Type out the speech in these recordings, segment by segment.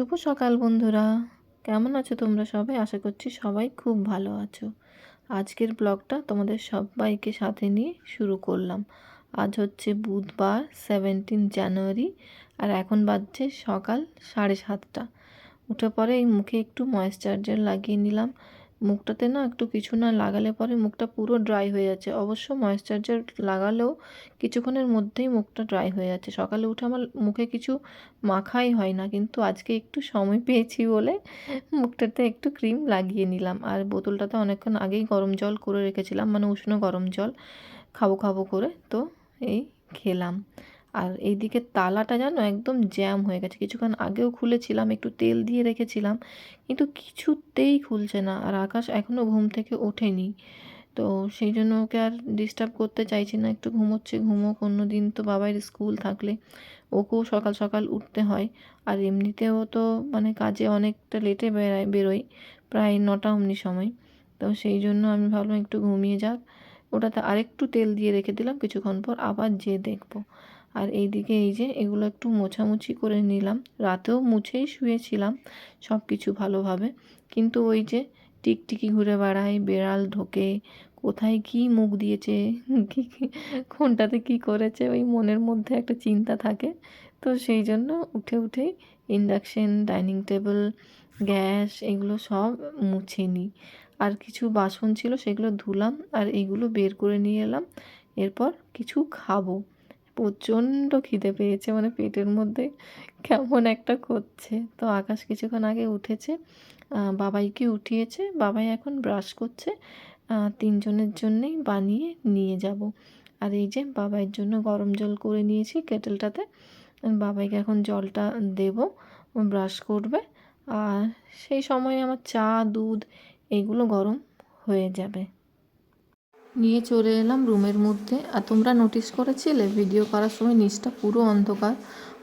শুভ সকাল বন্ধুরা। কেমন আছো তোমরা সবাই? আশা করছি সবাই খুব ভালো আছো। আজকের ব্লগটা তোমাদের সবাইকে সাথে নিয়ে শুরু করলাম। আজ হচ্ছে বুধবার সেভেন্টিন জানুয়ারি আর এখন বাজছে সকাল সাড়ে সাতটা। উঠে পরে এই মুখে একটু ময়েশ্চারাইজার লাগিয়ে নিলাম। মুখটাতে না একটু কিছু না লাগালে পরে মুখটা পুরো ড্রাই হয়ে যাচ্ছে। অবশ্য ময়েশ্চারাইজার লাগালেও কিছুক্ষণের মধ্যেই মুখটা ড্রাই হয়ে যাচ্ছে। সকালে উঠে আমার মুখে কিছু মাখাই হয় না, কিন্তু আজকে একটু সময় পেয়েছি বলে মুখটাতে একটু ক্রিম লাগিয়ে নিলাম। আর বোতলটাতে অনেকক্ষণ আগেই গরম জল করে রেখেছিলাম মানে উষ্ণ গরম জল, খাব খাব করে, তো এই খেলাম। আর এই এইদিকে তালাটা জানো একদম জ্যাম হয়ে গেছে। কিছুক্ষণ আগেও খুলেছিলাম, একটু তেল দিয়ে রেখেছিলাম, কিন্তু কিছুতেই খুলছে না আর আকাশ এখনও ঘুম থেকে ওঠেনি। তো সেই জন্য ওকে আর ডিস্টার্ব করতে চাইছি না, একটু ঘুমোচ্ছে, ঘুমোক অন্য দিন তো বাবার স্কুল থাকলে ওকেও সকাল সকাল উঠতে হয়। আর এমনিতেও তো মানে কাজে অনেকটা লেটে বেরায় বেরোই, প্রায় নটা অমনি সময়। তো সেই জন্য আমি ভাবলাম একটু ঘুমিয়ে যাক। ওটাতে আরেকটু তেল দিয়ে রেখে দিলাম, কিছুক্ষণ পর আবার যেয়ে দেখব। আর এইদিকে এই যে এগুলো একটু মোছামুছি করে নিলাম। রাতেও মুছেই শুয়েছিলাম সব কিছু ভালোভাবে। কিন্তু ওই যে টিকটিকি ঘুরে বেড়ায় বেড়াল ঢোকে, কোথায় কি মুখ দিয়েছে, কী কী, কোনটাতে কি করেছে, ওই মনের মধ্যে একটা চিন্তা থাকে। তো সেই জন্য উঠে উঠেই ইন্ডাকশন, ডাইনিং টেবিল, গ্যাস এগুলো সব মুছে নিই। আর কিছু বাসন ছিল সেগুলো ধুলাম আর এগুলো বের করে নিয়ে এলাম। এরপর কিছু খাব। প্রচণ্ড খিদে পেয়েছে মানে পেটের মধ্যে কেমন একটা করছে। তো আকাশ কিছুক্ষণ আগে উঠেছে বাবাইকে উঠিয়েছে, বাবাই এখন ব্রাশ করছে তিনজনের জন্যেই বানিয়ে নিয়ে যাব। আর এই যে বাবাইয়ের জন্য গরম জল করে নিয়েছি কেটেলটাতে, বাবাইকে এখন জলটা দেব ব্রাশ করবে, আর সেই সময় আমার চা, দুধ এগুলো গরম হয়ে যাবে। নিয়ে চলে এলাম রুমের মধ্যে। আর তোমরা নোটিস করেছিলে ভিডিও করার সময় নিচটা পুরো অন্ধকার।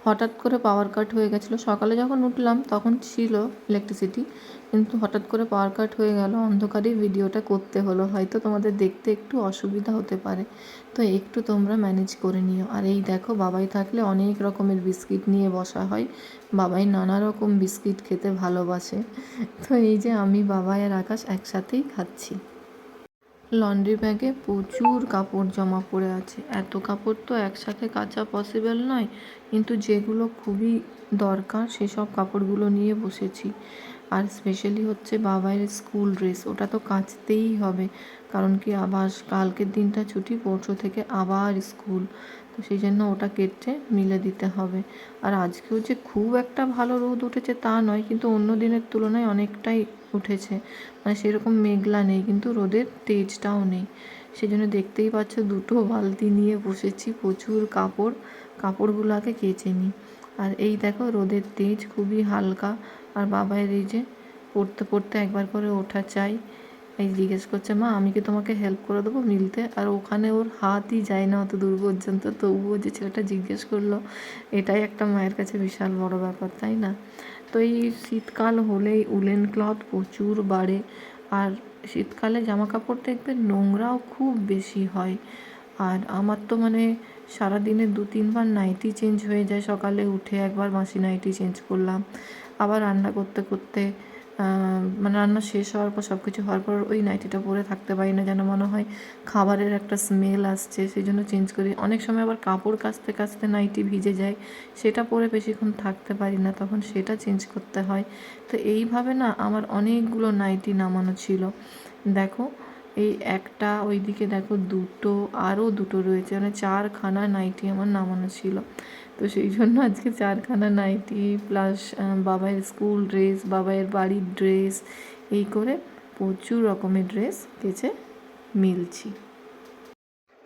হঠাৎ করে পাওয়ার কাট হয়ে গেছিল। সকালে যখন উঠলাম, তখন ছিল ইলেকট্রিসিটি কিন্তু হঠাৎ করে পাওয়ার কাট হয়ে গেল। অন্ধকারেই ভিডিওটা করতে হলো। হয়তো তোমাদের দেখতে একটু অসুবিধা হতে পারে। তো একটু তোমরা ম্যানেজ করে নিও। আর এই দেখো, বাবাই থাকলে অনেক রকমের বিস্কিট নিয়ে বসা হয়। বাবাই নানা রকম বিস্কিট খেতে ভালোবাসে। তো এই যে আমি, বাবাই আর আকাশ একসাথেই খাচ্ছি। লন্ড্রি ব্যাগে প্রচুর কাপড় জমা পড়ে আছে। এত কাপড় তো একসাথে কাচা পসিবল নয়, কিন্তু যেগুলো খুবই দরকার সেসব কাপড়গুলো নিয়ে বসেছি। আর স্পেশালি হচ্ছে বাবাইয়ের স্কুল ড্রেস ওটা তো কাচতেই হবে। কারণ কি আবার কালকের দিনটা ছুটি, পরশু থেকে আবার স্কুল তো সেই জন্য ওটা কেটে মিলে দিতে হবে। আর আজকেও যে খুব একটা ভালো রোদ উঠেছে তা নয়, কিন্তু অন্য দিনের তুলনায় অনেকটাই উঠেছে। মানে সেরকম মেঘলা নেই, কিন্তু রোদের তেজটাও নেই। সেই জন্য দেখতেই পাচ্ছ দুটো বালতি নিয়ে বসেছি, প্রচুর কাপড় কাপড়গুলো আগে কেচে নিই। আর এই দেখো রোদের তেজ খুবই হালকা। আর বাবাইয়ের এই যে পড়তে পড়তে একবার করে ওঠা চাই। এই জিজ্ঞেস করছে, মা, আমি কি তোমাকে হেল্প করে দেবো মিলতে? আর ওখানে ওর হাতই যায় না অত দূর পর্যন্ত। তবুও যে ছেলেটা জিজ্ঞেস করল, এটাই একটা মায়ের কাছে বিশাল বড় ব্যাপার, তাই না? তো এই শীতকাল হলেই উলেন ক্লথ প্রচুর বাড়ে। আর শীতকালে জামা কাপড় দেখবে নোংরাও খুব বেশি হয়। আর আমার তো মানে সারাদিনে দু, তিনবার নাইটি চেঞ্জ হয়ে যায়। সকালে উঠে একবার মাসি নাইটি চেঞ্জ করলাম। আবার রান্না করতে করতে মানে রান্না শেষ হওয়ার পর সব কিছু হওয়ার পর ওই নাইটিটা পরে থাকতে পারি না, যেন মনে হয় খাবারের একটা স্মেল আসছে। সেই জন্য চেঞ্জ করি। অনেক সময় আবার কাপড় কাচতে কাচতে নাইটি ভিজে যায়, সেটা পরে বেশিক্ষণ থাকতে পারি না, তখন সেটা চেঞ্জ করতে হয়। তো এইভাবে না আমার অনেকগুলো নাইটি নামানো ছিল। দেখো, এই একটা, ওইদিকে দেখো দুটো, আরও দুটো রয়েছে মানে চারখানা নাইটি আমার নামানো ছিল। তো সেই জন্য আজকে চারখানা নাইটি প্লাস বাবাইয়ের স্কুল ড্রেস বাবাইয়ের বাড়ির ড্রেস এই করে প্রচুর রকমের ড্রেস কেচে মিলছি।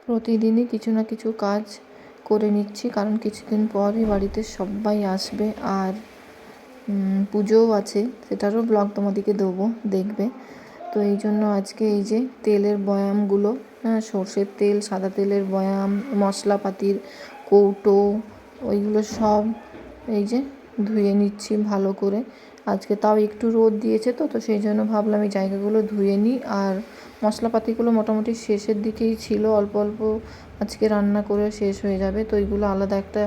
প্রতিদিনই কিছু না কিছু কাজ করে নিচ্ছি, কারণ কিছুদিন পরই বাড়িতে সবাই আসবে আর পুজোও আছে, সেটারও ব্লগ তোমাদেরকে দেবো, দেখবে। তো এই জন্য আজকে এই যে তেলের বয়ামগুলো হ্যাঁ সর্ষের তেল, সাদা তেলের বয়াম, মশলাপাতির কৌটো ওইগুলো সব এই যে ধুয়ে নিচ্ছি ভালো করে। আজকে তাও একটু রোদ দিয়েছে তো তো সেই জন্য ভাবলাম এই জায়গাগুলো ধুয়ে নিই। আর মশলাপাতিগুলো মোটামুটি শেষের দিকেই ছিল, অল্প অল্প আজকে রান্না করে শেষ হয়ে যাবে। তো এইগুলো আলাদা একটা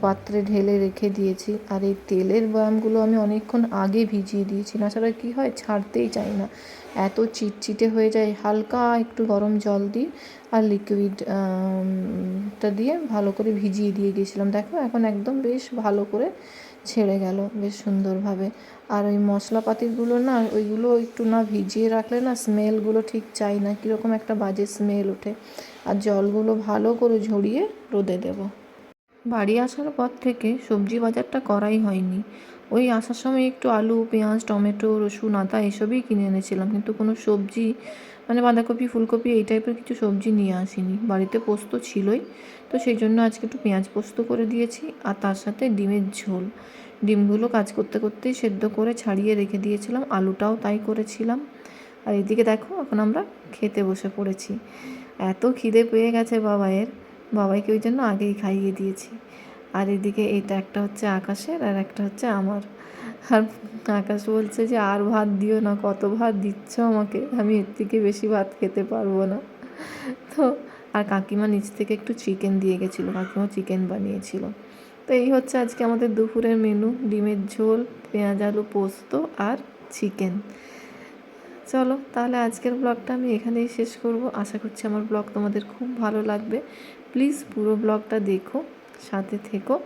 পাত্রে ঢেলে রেখে দিয়েছি। আর এই তেলের বয়ামগুলো আমি অনেকক্ষণ আগে ভিজিয়ে দিয়েছি। না ছাড়া কী হয়, ছাড়তেই চাই না। এত চিটচিটে হয়ে যায়, হালকা একটু গরম জল দিই আর লিকুইড টা দিয়ে ভালো করে ভিজিয়ে দিয়ে গিয়েছিলাম দেখো এখন একদম বেশ ভালো করে ছেড়ে গেল বেশ সুন্দরভাবে। আর ওই মশলাপাতিগুলো না, ওইগুলো একটু না ভিজিয়ে রাখলে না স্মেলগুলো ঠিক চাই না, কীরকম একটা বাজে স্মেল ওঠে। আর জলগুলো ভালো করে ঝরিয়ে রোদে দেব। বাড়ি আসার পর থেকে সবজি বাজারটা করাই হয়নি। ওই আসার সময় একটু আলু, পেঁয়াজ, টমেটো, রসুন, আদা এসবই কিনে এনেছিলাম। কিন্তু কোনো সবজি মানে বাঁধাকপি, ফুলকপি এই টাইপের কিছু সবজি নিয়ে আসিনি। বাড়িতে পোস্ত ছিলই, তো সেই জন্য আজকে একটু পেঁয়াজ পোস্ত করে দিয়েছি আর তার সাথে ডিমের ঝোল। ডিমগুলো কাজ করতে করতেই সেদ্ধ করে ছাড়িয়ে রেখে দিয়েছিলাম, আলুটাও তাই করেছিলাম। আর এদিকে দেখো, এখন আমরা খেতে বসে পড়েছি। এত খিদে পেয়ে গেছে বাবাইয়ের বাবাইকে ওই জন্য আগেই খাইয়ে দিয়েছি। আর এদিকে এটা একটা হচ্ছে আকাশের আর একটা হচ্ছে আমার। আর আকাশ বলছে যে, আর ভাত দিও না, কত ভাত দিচ্ছ আমাকে? আমি এর থেকে বেশি ভাত খেতে পারব না। তো, আর কাকিমা নিচ থেকে একটু চিকেন দিয়ে গেছিল কাকিমা চিকেন বানিয়েছিল। তো এই হচ্ছে আজকে আমাদের দুপুরের মেনু ডিমের ঝোল, পেঁয়াজ আলু পোস্ত আর চিকেন চলো, তাহলে আজকের ব্লগটা আমি এখানেই শেষ করব। আশা করছি আমার ব্লগ তোমাদের খুব ভালো লাগবে। প্লিজ পুরো ব্লগটা দেখো। সাথে থেকো।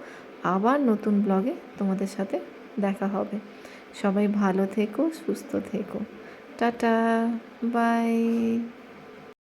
আবার নতুন ব্লগে তোমাদের সাথে দেখা হবে। সবাই ভালো থেকো, সুস্থ থেকো। টাটা, বাই।